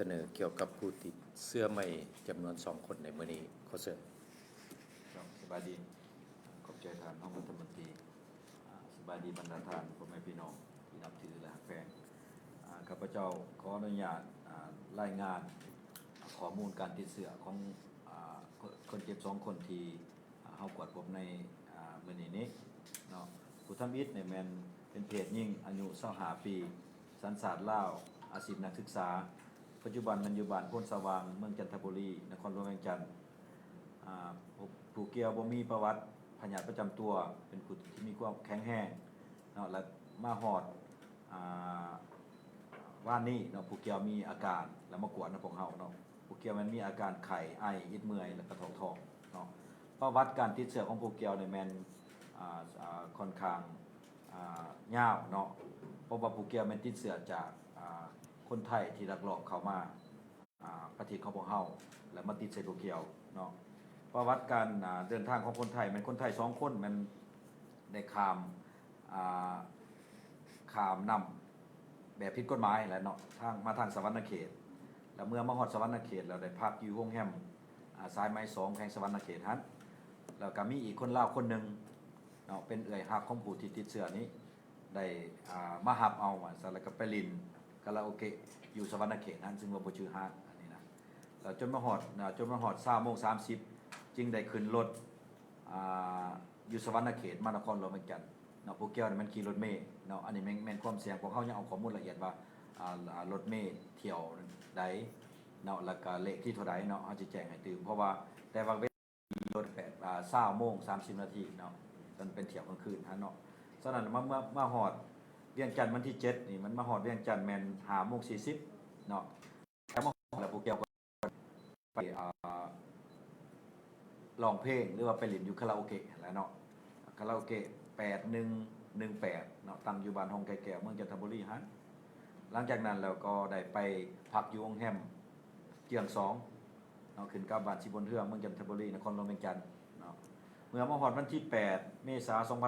เสนอเกี่ยวกับผู้ติดเสื้อใหม่จำนวนสองคนในมื้อนี้ขอเชิญครับสบายดีขอบใจทานห้องรัฐมนตรีสบายดีบรรดาทานพ่อแม่พี่น้องที่นับถือและแพงอ่าข้าพเจ้าขออนุญาตอ่ารายงานข้อมูลการติดเชื้อของอคนเจ็บสองคนที่เฮากวดพบในมื้อนี้นี้เนาะผู้ทำอิฐเนี่ยแมนเป็นเพศยิ่งอายุ25ปี สัญชาติลาอาชีพนักศึกษา ปัจจุบันมันอยู่บ้านพ้นสว่างเมืองจันทบุรีนครหลวงเวียงจันทน์อ่าผู้เกี่ยวบ่มีประวัติพยาธิประจำตัวเป็นผู้ที่มีความแข็งแรงเนาะและมาหอดอ่าว่านี่เนาะผู้เกี่ยวมีอาการแล้วมากวดนะพวกเฮาเนาะผู้เกี่ยวมันมีอาการไข้ไออิดเมื่อยแล้วก็ท้องท้องเนาะประวัติการติดเชื้อของผู้เกี่ยวเนี่ยแม่นอ่าค่อนข้างอ่ายาวเนาะเพราะว่าผู้เกี่ยวมันติดเชื้อจาก คนไทยที่ลักลอบเข้ามาประเทศของพวกเฮาแล้วมาติดใส่ผู้เกียวเนาะประวัติการเดินทางของคนไทยมันคนไทยสองคนมันได้ขามาข้ามนำแบบผิดกฎหมายแหละเนาะทางมาทางสวรรณเขต แล้วเมื่อมาฮอดสวรรณเขตเราได้พักอยู่โรงแรมอ่าสายไม้สองแห่งสวรรณเขตฮันแล้วก็มีอีกคนลาวคนหนึ่งเนาะเป็นเอ่ยหักของผู้ที่ติดเชื้อนี้ได้มาหับเอามาสแล้วก็ไปลิน คาราโอเกะอยู่สวรรณเขตนั้นซึ่งว่าบ่ชื่อฮาร์ดอันนี้นะแล้วจนมาฮอดนะจนมาฮอด3โมง30จึงได้ขึ้นรถอ่าอยู่สวรรณเขตมานครหลวงเหมือนกันเนาะพวกแก้วนี่มันขี่รถเมล์เนาะอันนี้แม่นแม่นความเสี่ยงพวกเขายังเอาข้อมูลละเอียดว่าอ่าอ่ารถเมล์เที่ยวใดเนาะแล้วก็เลขที่เท่าใดเนาะเขาจะแจ้งให้ตื่นเพราะว่าแต่ว่าเวลารถแปดอ่า20โมง30นาทีเนาะมันเป็นเที่ยวกลางคืนฮะเนาะฉะนั้นมาเมื่อมาฮอด วียงจันทร์วันที่7นี่มันมาฮอดเวียงจันทร์แม่น5โมง40เนาะแล้วมาฮอดแล้วพวกแก้วก็ไปอ่าร้องเพลงหรือว่าไปเล่นอยู่คาราโอเกะแหล้วเนาะคาราโอเกะแปดหนึ่งหนึ่งแปดเนาะตั้งอยู่บ้านฮองไก่แก้วเมืองจันทบุรีฮะหลังจากนั้นเราก็ได้ไปพักอยู่โรงแรมเจียงสองเนาะขึ้นกับบ้านชิบนเทืองเมืองจันทบุรีนครหลวงเวียงจันทน์เนาะเมื่อมาฮอดวันที่8เมษายน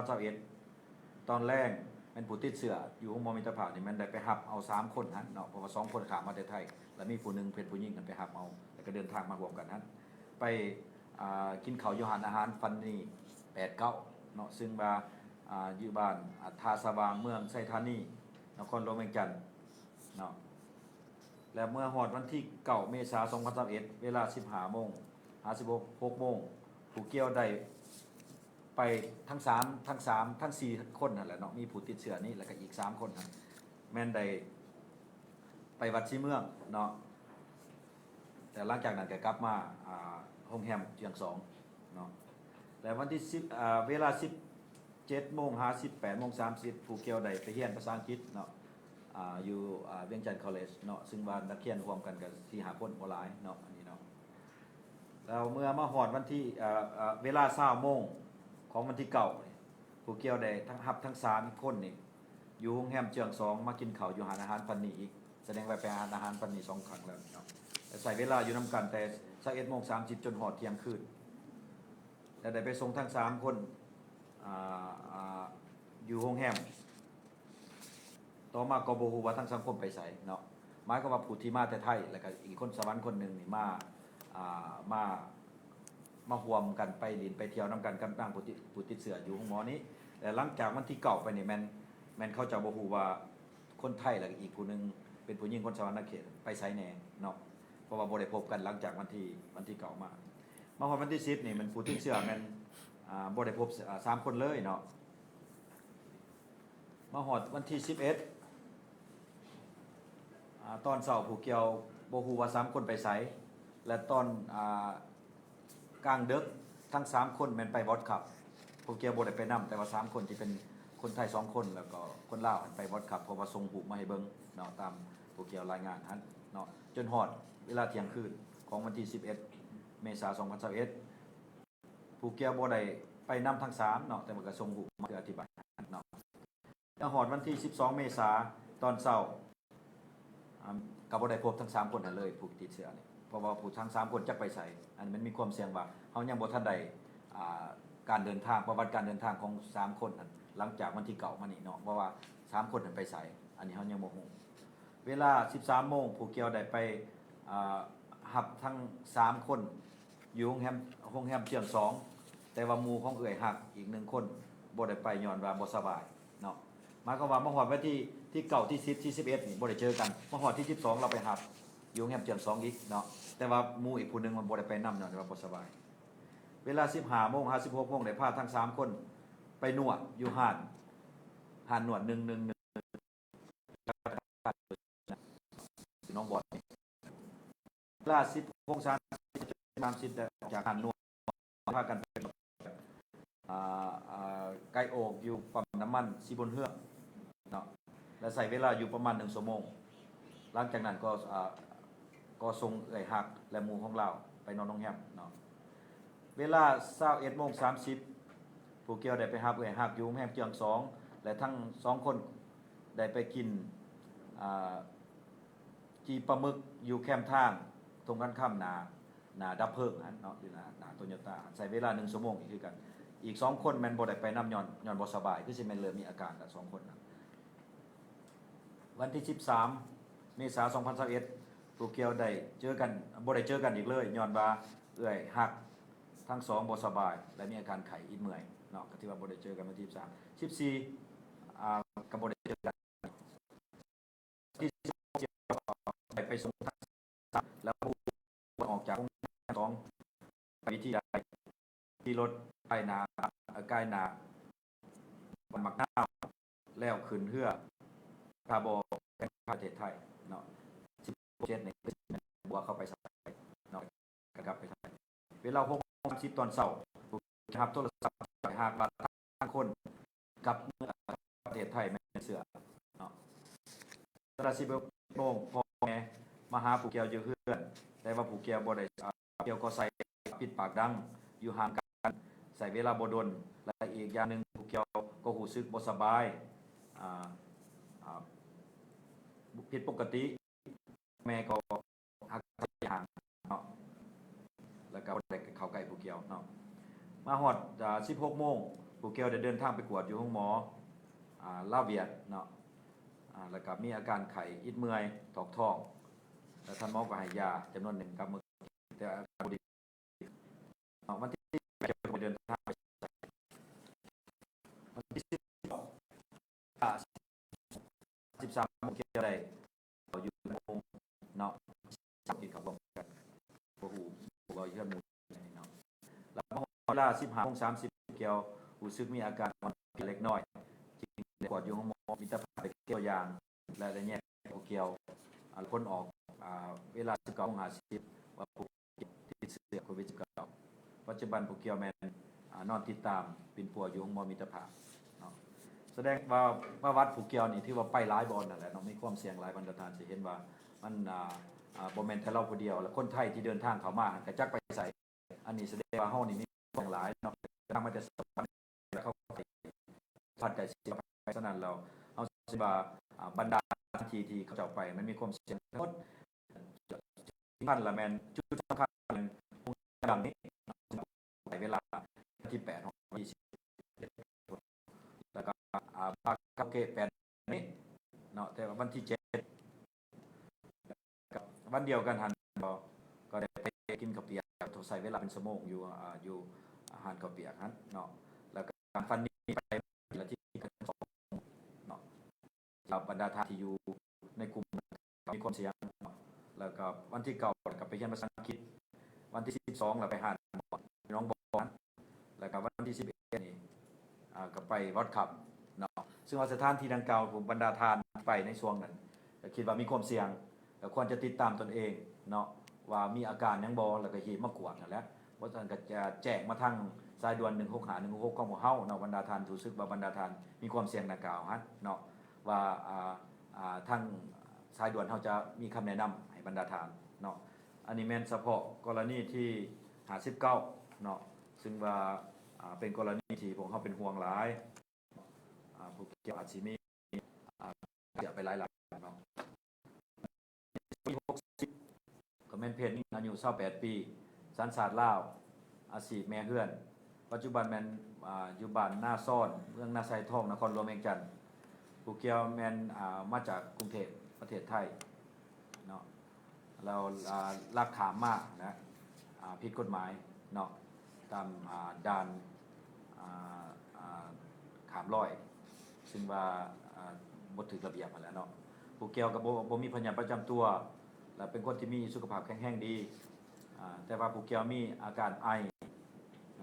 2021ตอนแรก เป็นผู้ติดเชื้ออยู่ห้องมอมิตรภาพนี่มันได้ไปหับเอา3คนฮะเนาะเพราะว่าสองคนขามาแต่ไทย แล้วมีผู้หนึ่งเป็นผู้หญิงกันไปหับเอาแล้วก็เดินทางมารวมกันฮะไปกินข้าวยหานอาหารฟันนี่แปดเก้าเนาะซึ่งว่าอ่าอยู่บ้านอ่าทาสว่างเมืองไซธานีนครหลวงเวียงจันทน์เนาะและเมื่อหอดวันที่เก้าเมษายน2021เวลา15โมง56 6โมงผู้เกี่ยวได้ ไปทั้ง3ทั้ง3ทั้ง4คนนั่นแหละเนาะมีผู้ติดเชื้อนี่แล้วก็อีก3คนครับแม่นได้ไปวัดชีเมืองเนาะแต่หลังจากนั้นก็กลับมาโรงแรมเชียงสองเนาะแล้ววันที่10อ่าเวลา17โมง58โมง30ผู้เกี่ยวได้ไปเรียนภาษาอังกฤษเนาะอยู่เวียงจันทร์คอลเลจเนาะซึ่งว่านักเรียนรวมกันกันที่หาคนบ่หลายเนาะอันนี้เนาะแล้วเมื่อมาฮอดวันที่อ่าอ่าเวลาโมง ของวันที่เก่านี่ผู้เกี่ยวได้ทั้งรับทั้งสามคนนี่อยู่โรงแรมเชียงสองมากินข้าวอยู่หาอาหารปันนีอีกแสดงว่าไปหาอาหารปันนีสองครั้งแล้วเนาะใส่เวลาอยู่น้ำกันแต่สักเอ็ดโมงสามสิบจนหอดเที่ยงคืนแต่ได้ไปส่งทั้งสามคนอ่าอ่าอยู่โรงแรมต่อมากบฮูว่าทั้งสังคมไปใส่เนาะหมายก็ว่าผู้ที่มาแต่ไทยแล้วก็อีกคนสวรรค์คนหนึ่งนี่มาอ่ามา มาห่วมกันไปลินไปเที่ยวน้ำกันกันบ้างผู้ติดผู้ติดเสืออยู่ของหมอนี้แต่หลังจากวันที่เก่าไปนี่แมนแมนเข้าใจะบฮูว่าคนไทยแล้วก็อีกผู้หนึงเป็นผู้หญิงคนสวรรค์เขตไปไซแน่เนาะเพราะว่าบ่ได้พบกันหลังจากวันที่วันที่เก่ามามาพอวันที่สิบนี่มันผู้ที่เชื่อมันอ่าบ่ได้พบสามคนเลยเนาะมาหอดวันที่สิบเอ็ดตอนเสาร์ผู้เกี่ยวบ่ฮู้ว่าสามคนไปไสและตอนอ่า กลางดึกทั้งสามคนแมนไปบอสขับผู้เกี่ยวบ่ไดไปนํแต่ว่าสามคนที่เป็นคนไทยสองคนแล้วก็คนลาวไปบอสขับเพราะว่าส่งหูมาให้เบิ่งเนาะตามผู้เกี่ยวรายงานนั้นเนาะจนฮอดเวลาเที่ยงคืนของวันที่ 11 เมษายน2021ผู้เกี่ยวบ่ไดไปนํทั้งสามเนาะแต่มันก็ส่งหูมาเพื่ออธิบายเนาะแล้วฮอดวันที่ 12 เมษายนตอนเช้าอ่าก็บ่ได้พบทั้งสามคนนั่นเลยผู้ติดเชื้อนี่ เพราะว่าผู้ทั้งสามคนจักไปไสอันนี้มันมีความเสี่ยงว่าเฮายังบ่ทันได้อ่าการเดินทางประวัติการเดินทางของ3คนนั้นหลังจากวันที่เก่ามานี่เนาะเพราะว่า3คนนั้นไปใส่อันนี้เขายังโมโหเวลา 13โมงผู้เกี่ยวได้ไปอ่าหับทั้งสามคนอยู่โรงแรมโรงแรมเชียงสองแต่ว่าหมู่ของเอ่ยหักอีกหนึ่งคนบ่ได้ไปย้อนว่าบ่สบายเนาะหมายความว่ามาฮอดวันที่ที่เก่าที่10ที่11นี่บ่ได้เจอกันมาฮอดที่ 12 เราไปหับอยู่โรงแรมเชียงสองอีกเนาะ แต่ว่าหมู่อีกผู้หนึงมันบ่ได้ไปนํย้อนว่าบ่สบาย เวลา15โมง56โมงได้พาทั้งสามคนไปนวดอยู่หานหานนวด111น้องบอดเวลาสิบโมงเช้าตามสิทธิ์จากการนวดพากันไปอ่าอ่าไกโอกอยู่ปั๊มน้ำมันซีบนเฮือกเนาะและใส่เวลาอยู่ประมาณหนึ่งชั่วโมง หลังจากนั้นก็อ่า ก็ส่งเอ่ยหักและหมูของเราไปนอนโรงแรมเนาะเวลาเช้าเอ็ดโมงสามสิบผู้เกี่ยวได้ไปหับเอ่ยหักอยู่แรมเจียงสองและทั้งสองคนได้ไปกินจีปลาหมึกอยู่แคมทางตรงกันข้ามนานาดับเพลิงนะเนาะอยู่นานาโตโยต้าใส่เวลาหนึ่งชั่วโมงอีกคือกัน อีกสองคนแมนบอได้ไปน้ำย่อนย่อนบอสบาย คือสิแมนเริ่มมีอาการกับสองคนนะวันที่ 13 เมษายน2021 ผู้เกียวได้เจอกันบ่ได้เจอกันอีกเลยย้อนว่าเอื้อยหักทั้งสองบ่สบาย และมีอาการไข้อิดเมื่อยเนาะก็ที่ว่าบ่ได้เจอกันวันที่ 13 14อ่าก็บ่ได้เจอกันที่ไปไปส่งทั้งแล้วผู้ออกจากโรงสองไปที่ใดที่รถไปนาใกล้นาวันมักน้าแล้วขึ้นเพื่อคาบอประเทศไทยเนาะ เจ็ดในบัวเข้าไปใส่เนาะกลับไปไทยเวลา6โมง10ตอนเช้าครับโทรศัพท์ไปหากว่าทางคนกับเมื่อประเทศไทยแม่เสือเนาะตราสิบโมงพอแม่มาหาผู้เกี่ยวอยู่เพื่อนแต่ว่าผู้เกี่ยวบ่ได้เกี่ยวก็ใส่ปิดปากดังอยู่ห่างกันใส่เวลาบ่ดนและอีกอย่างหนึ่งผู้เกี่ยวก็หูซึกบ่สบายอ่าผิดปกติ แม่ก็หักห่างเนาะแล้วก็บ่ได้เขาใกล้ผู้เกียวเนาะมาฮอดอ่า16โมงผู้เกียวได้เดินทางไปกวดอยู่ห้องหมออ่าลาเวียดเนาะอ่าแล้วก็มีอาการไข้อิดเมื่อยตอกท้องแล้วท่านหมอก็ให้ยาจำนวนหนึ่งกับมือแต่อาการดีเอาวันที่ไปเดินทางไปวันที่สิบสามโมงเกี่ยวได้อยู่โมงเนาะกินข้าวต้มกันบ่ฮู้บ่ว่าเฮือนหมู่นี่เนาะแล้วพอเว ลาสิบห้าโมงสามสิบเกี่ยวรู้สึกมีอาการอ่อนเพลียเล็กน้อยจริงกวดอยู่ห้องหมอมีต่พาไปเกี่ยวยางและได้แยกเกี่ยวคนออกเวลา19โมง50ว่าผู้ติดเชื้อโควิด19ปัจจุบันผู้เกี่ยวแมนนอนติดตามเปินปัวอยู่ของหมอมิตรภาพเนาแสดงว่าว่าวัดผู้เกี่ยวนี่ที่ว่าไปหลายบอลนั่นแหละเนาะมีความเสี่ยงหลายบรรดาทานสิเห็นว่ามันอ่าอ่าบ่แมนแต่เราผู้เดียว และคนไทยที่เดินทางเข้ามา กระจักไปใส่อันนี้แสดงว่าเฮานี่มี ความหลายเนาะทางมาจะสวรรค์แล้วเข้าไปพัดใจเสียไปฉะนั้นเราเอาสิว่าอ่าบรรดาทีที่เขาจะไปมันมีความเสี่ยงทั้งหมดสำคัญละแมนจุดสำคัญหนึ่งคงดังนี้ในเวลาที่แปดของยี่สิบแล้วก็อ่าบาคาเกแปดนี้เนาะแต่ว่าวันที่เจ็ดกับวันเดียวกันหันก็ก็ได้ไปกินข้าวเปียกโทรใส่เวลาเป็นสมองอยู่อ่าอยู่ หารข้าเปียกนั้นเนาะแล้วก็ฟันนี้ไปละที่กันสองเนาะเราบรรดาทานที่อยู่ในกลุ่มมีความเสี่ยงแล้วก็วันที่เก่ากับไปเรียนภาษาอังกฤษวันที่สิบสองเราไปหาน้องบอลแล้วก็วันที่สิบเอ็ดนี่อ่าก็ไปวัดขับเนาะซึ่งว่าสถานที่ดังกล่าวผมบรรดาทานไปในช่วงนั้นคิดว่ามีความเสี่ยงควรจะติดตามตนเองเนาะว่ามีอาการยังบอแล้วก็หีบมากวดนั่นแหละ เพราะฉะนั้นก็จะแจ้งมาทางสายด่วน1 6หา1 6ของหมู่เฮาเนาะบรรดาทานถูกซึกว่าบรรดาทานมีความเสี่ยงดังกล่าวฮะเนาะว่าอ่าอ่าทางสายด่วนเฮาจะมีคำแนะนำให้บรรดาทานเนาะอันนี้แม่นเฉพาะกรณีที่หาสิบเก้าเนาะซึ่งว่าอ่าเป็นกรณีที่ผมเขาเป็นห่วงหลายอ่าผู้เกี่ยวอาจสิมีอ่าเสียไปหลายหลักเนาะปีหกสิบก็แม่นเพศนี้อายุ28ปี สัญชาติลาวอาชีพแม่เฮือน ปัจจุบันแมนอยู่บ้านหน้าซ่อนเมืองนาไซทองนครหลวงเวียงจันทน์ผู้เกี่ยวแมนมาจากกรุงเทพประเทศไทยเนาะเราอ่าลักขามมากนะผิดกฎหมายเนาะตามด่านขามร้อย ซึ่งว่าบ่ถือระเบียบมาแล้วเนาะผู้เกี่ยวกับบ่บ่มีพยานประจำตัว และเป็นคนที่มีสุขภาพแข็งแรงดี แต่ว่าผู้เกียวมีอาการไอ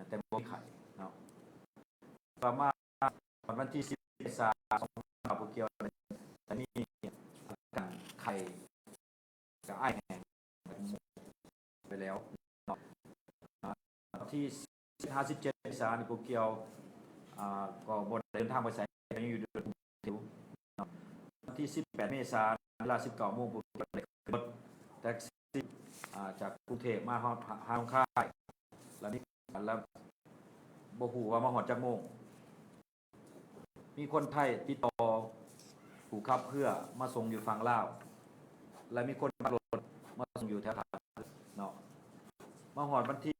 แต่บ่มีไข้เนาะประมาณวันที่10เมษายนผู้เกียวได้มีอาการไข้กับไอแห้งไปแล้วเนาะอ่าวันที่57เมษายนผู้เกียวก็บ่ได้เดินทางไปไสยังอยู่ด้วยทิวเนาะวันที่18เมษายนเวลา19โมงผู้เกียวได้ขึ้นรถแท็กซี่ จากกรุงเทพมาฮอดหาดค่ายแล้วนี่แล้วบ่ฮู้ว่ามาฮอดจักโมง มีคนไทยติดต่อผู้ขับเพื่อมาส่งอยู่ฝั่งลาว และมีคนขับรถมาส่งอยู่แถวท่าเนาะมาฮอดวันที่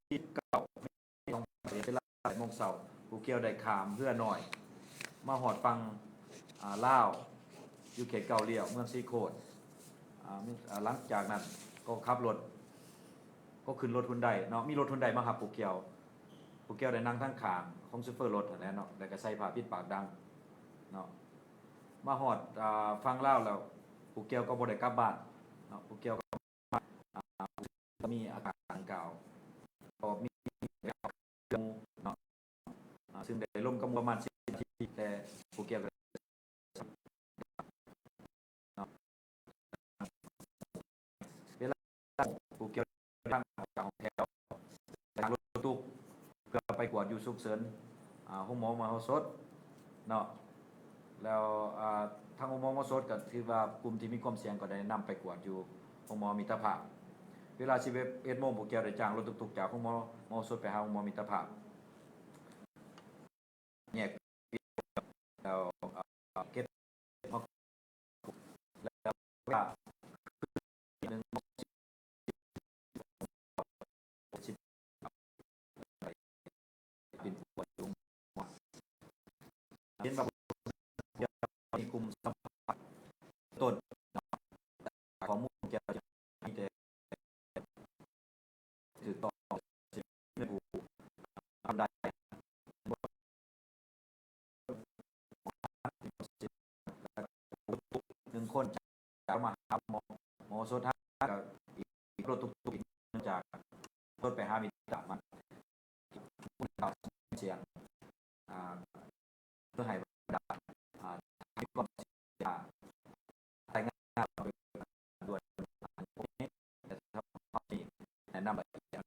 9ไม่ต้องไปเวลา8โมงเช้าผู้เกี่ยวได้ขามเพื่อหน่อย มาฮอดฟังอ่าลาวอยู่เขตเก่าเลียวเมืองซีโคดหลังจากนั้นก็ขับรถ ก็ขึ้นรถทุนใดเนาะมีรถทุนใดมาหับปูเกียวปูเกียวได้นั่งทั้งขางของซูเฟอร์รถนั่นแหละเนาะแล้วก็ใส่ผ้าปิดปากดังเนาะมาหอดอ่าฟังเล่าแล้วปูเกียวก็บ่ได้กลับบ้านเนาะปูเกียวก็อ่ามีอาการดังกล่าก็มีเนาะซึ่งได้ลมกับประมาณ10นาทีแต่ปูเกียวก็เนาะเวลาปูเกียว ตั้งจากของแถวจากรถตู้เพื่อไปกวดอยู่สุกเสริญห้องหมอมาเฮาสดเนาะแล้วทางห้องหมอมาสดก็ถือว่ากลุ่มที่มีความเสี่ยงก็ได้นำไปกวดอยู่ห้องหมอมิตรภาพ เวลา11โมงพวกแก้วได้จ้างรถตุกๆจากห้องหมอมอสดไปหาห้องหมอมิตรภาพแยกแล้วอ่าเก็บแล้วว่าหนึ่ง เป็นปวดอยู่หัว เห็นแบบมีกลุ่มสัมผัสต้นข้อมูลเกี่ยวกับมีแต่ถือต่อสิไม่ผูทำได้หนึ่งคนจะมาหาหมอหมอโซท่ากับอีกรถตุกตุกเนื่องจากรถไปหามิตรมัน คุณข่าวเสียงอ่าเพื่อให้บรรดาอ่ามีความเสียแต่งงานโดยด่วนอันนี้แต่ถ้าเขามีแนะนำแบบอย่าง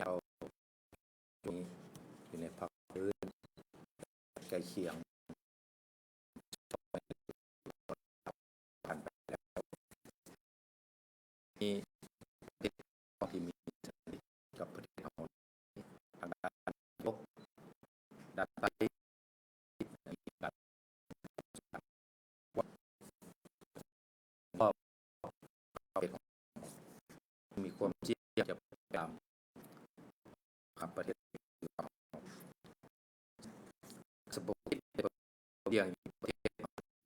เราอยู่นี้อยู่ในภาคพื้นใก ล้เคียงผ่านไปแล้วมีประเทศที่มีกับประเทศของทางด้านยกด้านใต้มีการว่าเป็มีความเชี่ยวจะพยายาม ครับประเทศอยู่ของสมบูรณ์ เรียงประเทศ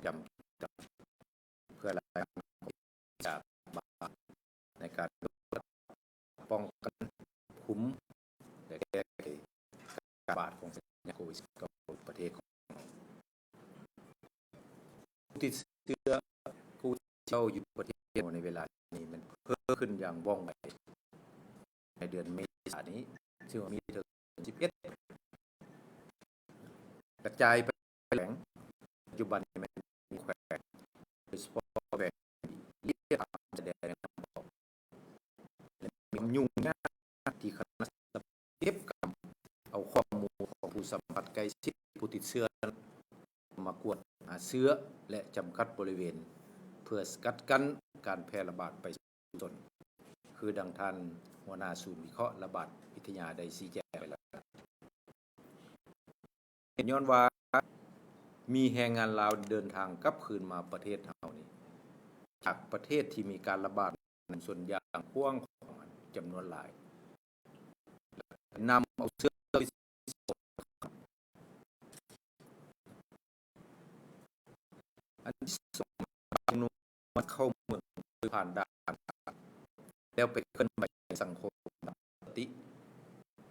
จำจำเพื่อรายงานจากบาในการป้องกันคุ้มและแก้ไขการระบาดของโควิดกับประเทศของติดเชื้อผู้เช่าอยู่ประเทศในเวลานี้มันเพิ่มขึ้นอย่างว่องไวในเดือนเมษายนนี้ซึ่งมีถึง11กระจายไป จจุบันมันมีแขวงโดยเฉพาะแหวงเรียกแสดงบอกและมีความยุ่งยากที่คณะเก็บกำเอาข้อมูลของผู้สัมผัสใกล้ชิดผู้ติดเชื้อมากวดหาเชื้อและจำกัดบริเวณ เพื่อสกัดกั้นการแพร่ระบาดไปสู่ตนคือดังท่านหัวหน้าศูนย์วิเคราะห์ระบาดวิทยาได้ชี้แจงไปแล้วเห็นย้อนว่า มีแรงงานลาวเดินทางกลับคืนมาประเทศเฮานี่จากประเทศที่มีการระบาดส่วนยางพ่วงของจำนวนหลายนำเอาเสื้ออันที่สองจำมันเข้าเมืองโดยผ่านด่านแล้วไปเคลื่อนไปสังคมปฏิ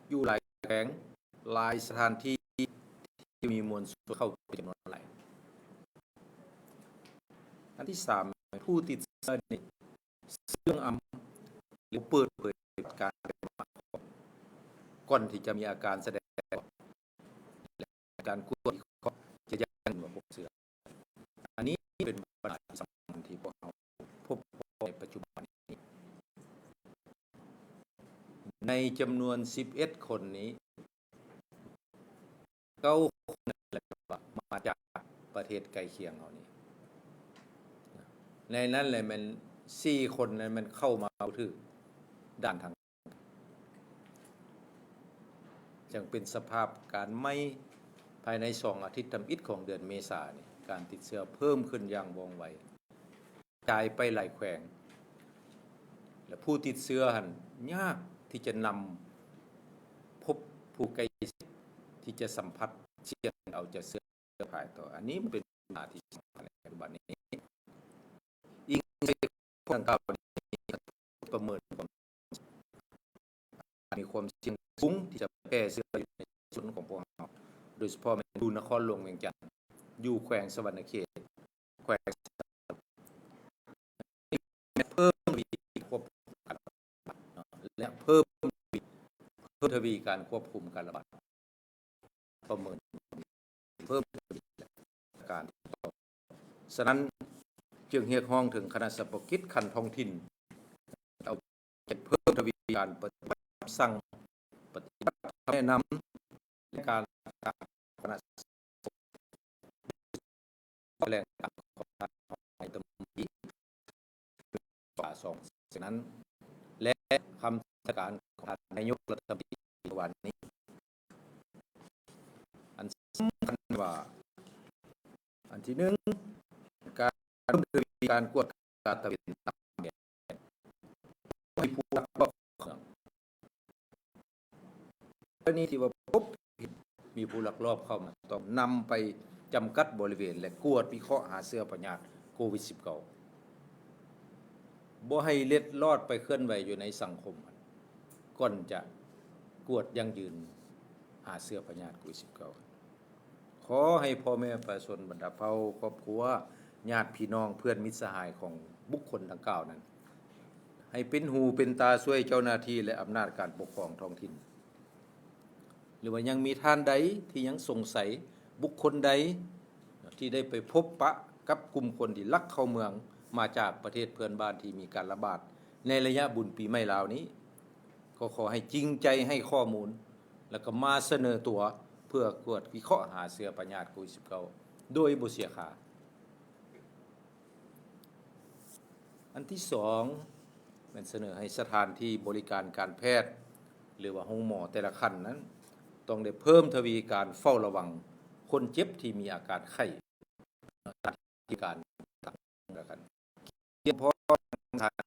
อยู่หลายแขงหลายสถานที่ ที่มีมวลชนเข้าจำนวนหลายอันที่สามผู้ติดเชื้อนี่เสื่องอำหรือเปิดเผยการเป็นมาก่อนที่จะมีอาการแสดงออกการกลัวที่จะยังว่าพบเชื้ออันนี้เป็นปัญหาสำคัญที่พวกเราพบในปัจจุบันนี้ ในจำนวน 11 คนนี้ เก้าคนแหละมาจากประเทศใกล้เคียงเรานี่ในนั้นเลยมันสี่คนนั้นมันเข้ามาเอาถือด่านทางจึงเป็นสภาพการไม่ภายในสองอาทิตย์ทำอิฐของเดือนเมษาเนี่ยการติดเชื้อเพิ่มขึ้นอย่างวองไวกายไปหลายแขวง และผู้ติดเชื้อหันยากที่จะนำพบผู้ใกล้ ที่จะสัมผัสเชื้อเอาจะเชื้อผ่ายต่อ อันนี้มันเป็นปัญหาที่สำคัญในปัจจุบันนี้อีกในพวกดังกล่าวนี้ประเมินความมีความเสี่ยงสูงที่จะแพร่เชื้ออยู่ในส่วนของพวกเราโดยเฉพาะแม่นดูนครหลวงเวียงจันทน์อยู่แขวงสวรรณเขตแขวงเพิ่มวีควบคุมการระบาดและเพิ่มวีเพิ่มทวีการควบคุมการระบาด ประเมินเพิ่มการฉะนั้นจึงเรียกร้องถึงคณะสัพกิจคันท้องถิ่นเอาเพิ่มทวีการปฏิบัติสั่งปฏิบัติแนะนำและการคณะแรงการของทางในตำนี้ป่าสองฉะนั้น และคำสการของทานนายกรัฐมนตรีวันนี้ อันว่า อันที่หนึ่งการดำเนินการกวดการตะเวนตามเนี่ยให้ผู้รับรอบเมืองกรณีที่ว่าพบเห็นมีผู้ลักลอบเข้ามาต้องนำไปจำกัดบริเวณ และกวดวิเคราะห์หาเสื้อปัญญาโควิด -19 บ่ให้เล็ดลอดไปเคลื่อนไหวอยู่ในสังคมก่อนจะกวดยังยืนหาเสื้อพญาติโควิด 19 ขอให้พ่อแม่ประชาชนบรรดาเผ่าครอบครัวญาติพี่น้องเพื่อนมิตรสหายของบุคคลดังกล่าวนั้น ให้เป็นหูเป็นตาช่วยเจ้าหน้าที่และอำนาจการปกครองท้องถิ่น หรือว่ายังมีท่านใดที่ยังสงสัยบุคคลใดที่ได้ไปพบปะกับกลุ่มคนที่ลักเข้าเมืองมาจากประเทศเพื่อนบ้านที่มีการระบาด ในระยะบุญปีใหม่ลาวนี้ ก็ขอให้จริงใจให้ข้อมูล แล้วก็มาเสนอตัว เพื่อกวดวิเคราะห์หาเสื้อปัญญาโควิด19โดยบุเสียค่าอันที่สองมันเสนอให้สถานที่บริการการแพทย์ หรือว่าห้องหมอแต่ละขั้นนั้น ต้องได้เพิ่มทวีการเฝ้าระวัง คนเจ็บที่มีอาการไข้ที่การต่างกันเพียงพอสถาน